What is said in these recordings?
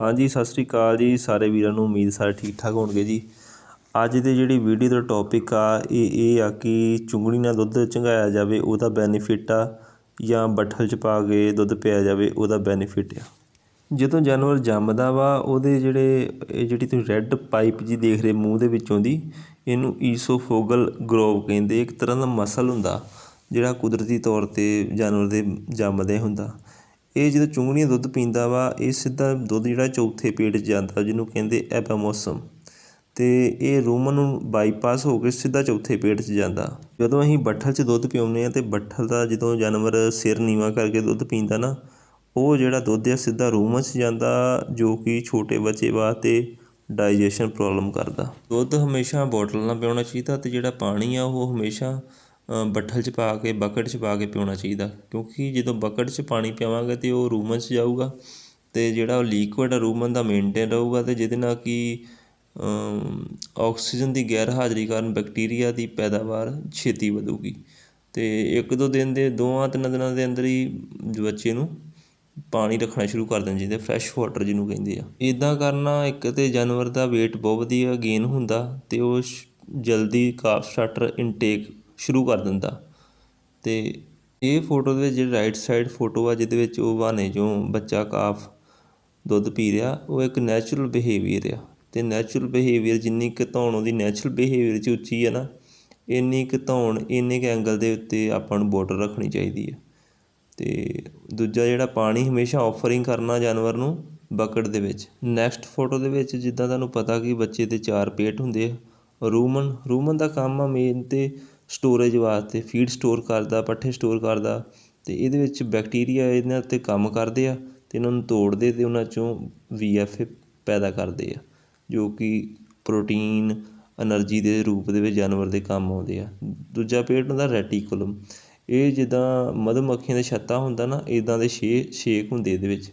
ਹਾਂਜੀ, ਸਤਿ ਸ੍ਰੀ ਅਕਾਲ ਜੀ। ਸਾਰੇ ਵੀਰਾਂ ਨੂੰ ਉਮੀਦ ਸਾਰੇ ਠੀਕ ਠਾਕ ਹੋਣਗੇ ਜੀ। ਅੱਜ ਦੇ ਜਿਹੜੀ ਵੀਡੀਓ ਦਾ ਟੌਪਿਕ ਆ, ਇਹ ਇਹ ਆ ਕਿ ਚੁੰਗਣੀ ਨਾਲ ਦੁੱਧ ਚੰਗਾਇਆ ਜਾਵੇ, ਉਹਦਾ ਬੈਨੀਫਿਟ ਆ, ਜਾਂ ਬੱਠਲ 'ਚ ਪਾ ਕੇ ਦੁੱਧ ਪਿਆ ਜਾਵੇ, ਉਹਦਾ ਬੈਨੀਫਿਟ ਆ। ਜਦੋਂ ਜਾਨਵਰ ਜੰਮਦਾ ਵਾ, ਉਹਦੇ ਜਿਹੜੇ, ਇਹ ਜਿਹੜੀ ਤੁਸੀਂ ਰੈੱਡ ਪਾਈਪ ਜੀ ਦੇਖ ਰਹੇ ਮੂੰਹ ਦੇ ਵਿੱਚੋਂ ਦੀ, ਇਹਨੂੰ ਈਸੋਫੋਗਲ ਗਰੋਵ ਕਹਿੰਦੇ ਇੱਕ ਤਰ੍ਹਾਂ ਦਾ ਮਸਲ ਹੁੰਦਾ, ਜਿਹੜਾ ਕੁਦਰਤੀ ਤੌਰ 'ਤੇ ਜਾਨਵਰ ਦੇ ਜੰਮਦੇ ਹੁੰਦਾ। ਇਹ ਜਦੋਂ ਚੁੰਗਣੀਆਂ ਦੁੱਧ ਪੀਂਦਾ ਵਾ, ਇਹ ਸਿੱਧਾ ਦੁੱਧ ਜਿਹੜਾ ਚੌਥੇ ਪੇਟ 'ਚ ਜਾਂਦਾ ਜਿਹਨੂੰ ਕਹਿੰਦੇ ਐਪਾਮੋਸਮ। ਅਤੇ ਇਹ ਰੂਮਨ ਨੂੰ ਬਾਈਪਾਸ ਹੋ ਕੇ ਸਿੱਧਾ ਚੌਥੇ ਪੇਟ 'ਚ ਜਾਂਦਾ। ਜਦੋਂ ਅਸੀਂ ਬੱਠਲ 'ਚ ਦੁੱਧ ਪਿਆਉਂਦੇ ਹਾਂ ਅਤੇ ਬੱਠਲ ਦਾ ਜਦੋਂ ਜਾਨਵਰ ਸਿਰ ਨੀਵਾ ਕਰਕੇ ਦੁੱਧ ਪੀਂਦਾ ਨਾ, ਉਹ ਜਿਹੜਾ ਦੁੱਧ ਆ ਸਿੱਧਾ ਰੂਮਨ 'ਚ ਜਾਂਦਾ, ਜੋ ਕਿ ਛੋਟੇ ਬੱਚੇ ਵਾਸਤੇ ਡਾਈਜੈਸ਼ਨ ਪ੍ਰੋਬਲਮ ਕਰਦਾ। ਦੁੱਧ ਹਮੇਸ਼ਾ ਬੋਟਲ ਨਾਲ ਪਿਆਉਣਾ ਚਾਹੀਦਾ ਅਤੇ ਜਿਹੜਾ ਪਾਣੀ ਆ ਉਹ ਹਮੇਸ਼ਾ ਬੱਠਲ 'ਚ ਪਾ ਕੇ, ਬਕਟ 'ਚ ਪਾ ਕੇ ਪਿਆਉਣਾ ਚਾਹੀਦਾ। ਕਿਉਂਕਿ ਜਦੋਂ ਬਕਟ 'ਚ ਪਾਣੀ ਪਿਆਵਾਂਗੇ ਤਾਂ ਉਹ ਰੂਮਨ 'ਚ ਜਾਊਗਾ ਅਤੇ ਜਿਹੜਾ ਉਹ ਲਿਕੁਇਡ ਰੂਮਨ ਦਾ ਮੇਨਟੇਨ ਰਹੂਗਾ ਅਤੇ ਜਿਹਦੇ ਨਾਲ ਕਿ ਆਕਸੀਜਨ ਦੀ ਗੈਰ ਹਾਜ਼ਰੀ ਕਾਰਨ ਬੈਕਟੀਰੀਆ ਦੀ ਪੈਦਾਵਾਰ ਛੇਤੀ ਵਧੂਗੀ। ਅਤੇ ਇੱਕ ਦੋ ਦਿਨ ਦੇ, ਦੋਵਾਂ ਤਿੰਨ ਦਿਨਾਂ ਦੇ ਅੰਦਰ ਹੀ ਬੱਚੇ ਨੂੰ ਪਾਣੀ ਰੱਖਣਾ ਸ਼ੁਰੂ ਕਰ ਦੇਣਾ ਚਾਹੀਦਾ ਫਰੈਸ਼ ਵਾਟਰ ਜਿਹਨੂੰ ਕਹਿੰਦੇ ਆ। ਇਦਾਂ ਕਰਨਾ, ਇੱਕ ਤੇ ਜਾਨਵਰ ਦਾ weight ਬਹੁਤ ਵਧੀਆ ਗੇਨ ਹੁੰਦਾ ਅਤੇ ਉਹ ਜਲਦੀ ਕਾਫ ਸਟਾਰਟਰ ਇਨਟੇਕ ਸ਼ੁਰੂ ਕਰ ਦਿੰਦਾ। ਅਤੇ ਇਹ ਫੋਟੋ ਦੇ ਵਿੱਚ ਜਿਹੜੀ ਰਾਈਟ ਸਾਈਡ ਫੋਟੋ ਆ, ਜਿਹਦੇ ਵਿੱਚ ਉਹ ਬਹਾਨੇ ਚੋਂ ਬੱਚਾ ਕਾਫ ਦੁੱਧ ਪੀ ਰਿਹਾ, ਉਹ ਇੱਕ ਨੈਚੁਰਲ ਬਿਹੇਵੀਅਰ ਆ। ਤੇ ਨੈਚੁਰਲ ਬਿਹੇਵੀਅਰ ਜਿੰਨੀ ਕੁ ਧੌਣ ਉਹਦੀ ਨੈਚੁਰਲ ਬਿਹੇਵੀਅਰ 'ਚ ਉੱਚੀ ਆ ਨਾ, ਇੰਨੀ ਕੁ ਧੌਣ, ਇੰਨੇ ਕੁ ਐਂਗਲ ਦੇ ਉੱਤੇ ਆਪਾਂ ਨੂੰ ਬੋਟਲ ਰੱਖਣੀ ਚਾਹੀਦੀ ਹੈ ਤੇ ਦੂਜਾ ਜਿਹੜਾ ਪਾਣੀ ਹਮੇਸ਼ਾ ਆਫਰਿੰਗ ਕਰਨਾ ਜਾਨਵਰ ਨੂੰ ਬਕਟ ਦੇ ਵਿੱਚ। ਨੈਕਸਟ ਫੋਟੋ ਦੇ ਵਿੱਚ ਜਿੱਦਾਂ ਤੁਹਾਨੂੰ ਪਤਾ ਕਿ ਬੱਚੇ ਦੇ ਚਾਰ ਪੇਟ ਹੁੰਦੇ ਆ। ਰੂਮਨ ਰੂਮਨ ਦਾ ਕੰਮ ਆ ਮੇਨ ਤੇ ਸਟੋਰੇਜ ਵਾਸਤੇ ਫੀਡ ਸਟੋਰ ਕਰਦਾ, ਪੱਠੇ ਸਟੋਰ ਕਰਦਾ ਅਤੇ ਇਹਦੇ ਵਿੱਚ ਬੈਕਟੀਰੀਆ ਇਹਨਾਂ ਉੱਤੇ ਕੰਮ ਕਰਦੇ ਆ ਅਤੇ ਇਹਨਾਂ ਨੂੰ ਤੋੜਦੇ ਅਤੇ ਉਹਨਾਂ 'ਚੋਂ ਵੀ ਐੱਫ ਏ ਪੈਦਾ ਕਰਦੇ ਆ, ਜੋ ਕਿ ਪ੍ਰੋਟੀਨ ਐਨਰਜੀ ਦੇ ਰੂਪ ਦੇ ਵਿੱਚ ਜਾਨਵਰ ਦੇ ਕੰਮ ਆਉਂਦੇ ਆ। ਦੂਜਾ ਪੇਟ ਹੁੰਦਾ ਰੈਟੀਕੁਲਮ ਇਹ ਜਿੱਦਾਂ ਮਧੂਮੱਖੀਆਂ ਦੇ ਛੱਤਾ ਹੁੰਦਾ ਨਾ ਇੱਦਾਂ ਦੇ ਛੇ, ਛੇਕ ਹੁੰਦੇ ਇਹਦੇ ਵਿੱਚ।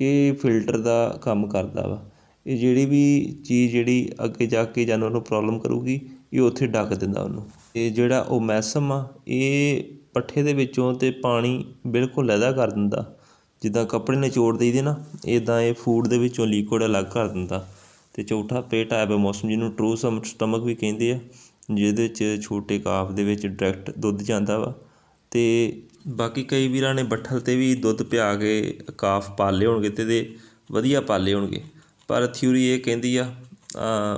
ਇਹ ਫਿਲਟਰ ਦਾ ਕੰਮ ਕਰਦਾ ਵਾ। ਇਹ ਜਿਹੜੀ ਵੀ ਚੀਜ਼ ਜਿਹੜੀ ਅੱਗੇ ਜਾ ਕੇ ਜਾਨਵਰ ਨੂੰ ਪ੍ਰੋਬਲਮ ਕਰੇਗੀ, ਇਹ ਉੱਥੇ ਡੱਕ ਦਿੰਦਾ ਉਹਨੂੰ। ਇਹ ਜਿਹੜਾ ਉਹ ਮੈਸਮ ਆ, ਇਹ ਪੱਠੇ ਦੇ ਵਿੱਚੋਂ ਅਤੇ ਪਾਣੀ ਬਿਲਕੁਲ ਲੈਦਾ ਕਰ ਦਿੰਦਾ। ਜਿੱਦਾਂ ਕੱਪੜੇ ਨਿਚੋੜ ਦਈਦੇ ਨਾ ਇੱਦਾਂ ਇਹ ਫੂਡ ਦੇ ਵਿੱਚੋਂ ਲਿਕੁਇਡ ਅਲੱਗ ਕਰ ਦਿੰਦਾ। ਅਤੇ ਚੌਥਾ ਪੇਟ ਹੈ ਮੌਸਮ ਜਿਹਨੂੰ ਟਰੂ ਸਟਮਕ ਵੀ ਕਹਿੰਦੇ ਆ, ਜਿਹਦੇ ਵਿੱਚ ਛੋਟੇ ਕਾਫ ਦੇ ਵਿੱਚ ਡਾਇਰੈਕਟ ਦੁੱਧ ਜਾਂਦਾ ਵਾ। ਤੇ ਬਾਕੀ ਕਈ ਵੀਰਾਂ ਨੇ ਬੱਠਲ ਤੇ ਵੀ ਦੁੱਧ ਪਿਆ ਕੇ ਕਾਫ ਪਾਲੇ ਹੋਣਗੇ ਤੇ ਦੇ ਵਧੀਆ ਪਾਲੇ ਹੋਣਗੇ। ਪਰ ਥਿਊਰੀ ਇਹ ਕਹਿੰਦੀ ਆ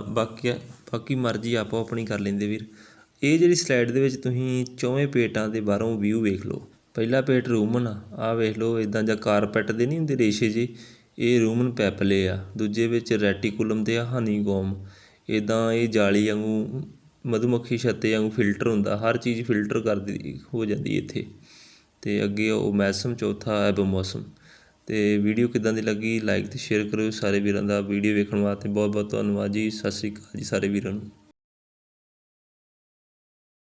ਬਾਕੀ ਬਾਕੀ ਮਰਜ਼ੀ ਆਪੋ ਆਪਣੀ ਕਰ ਲੈਂਦੇ ਵੀਰ। ਇਹ ਜਿਹੜੀ ਸਲਾਈਡ ਦੇ ਵਿੱਚ ਤੁਸੀਂ ਚੌਵੇਂ ਪੇਟਾਂ ਦੇ ਬਾਹਰੋਂ ਵਿਊ ਵੇਖ ਲਓ। ਪਹਿਲਾ ਪੇਟ ਰੂਮਨ ਆ ਆ ਵੇਖ ਲਓ ਇਦਾਂ ਜਾਂ ਕਾਰਪੈਟ ਦੇ ਨਹੀਂ ਹੁੰਦੇ ਰੇਸ਼ੇ ਜੀ ਇਹ ਰੂਮਨ ਪੈਪਲੇ ਆ, ਦੂਜੇ ਵਿੱਚ ਰੈਟੀਕੂਲਮ ਤੇ ਆ ਹਨੀਗੋਮ ਇਦਾਂ ਇਹ ਜਾਲੀ ਵਾਂਗੂ, ਮਧੂਮੱਖੀ ਛੱਤੇ ਵਾਂਗੂ ਫਿਲਟਰ ਹੁੰਦਾ, ਹਰ ਚੀਜ਼ ਫਿਲਟਰ ਕਰਦੀ ਹੋ ਜਾਂਦੀ ਇੱਥੇ। ਤੇ ਅੱਗੇ ਉਹ ਮੈਸਮ ਚੌਥਾ ਐਬੋਮੋਸਮ। ਅਤੇ ਵੀਡੀਓ ਕਿੱਦਾਂ ਦੀ ਲੱਗੀ? ਲਾਈਕ ਅਤੇ ਸ਼ੇਅਰ ਕਰਿਓ ਸਾਰੇ ਵੀਰਾਂ ਦਾ। ਵੀਡੀਓ ਵੇਖਣ ਵਾਸਤੇ ਬਹੁਤ ਬਹੁਤ ਧੰਨਵਾਦ ਜੀ। ਸਤਿ ਸ੍ਰੀ ਅਕਾਲ ਜੀ ਸਾਰੇ ਵੀਰਾਂ ਨੂੰ।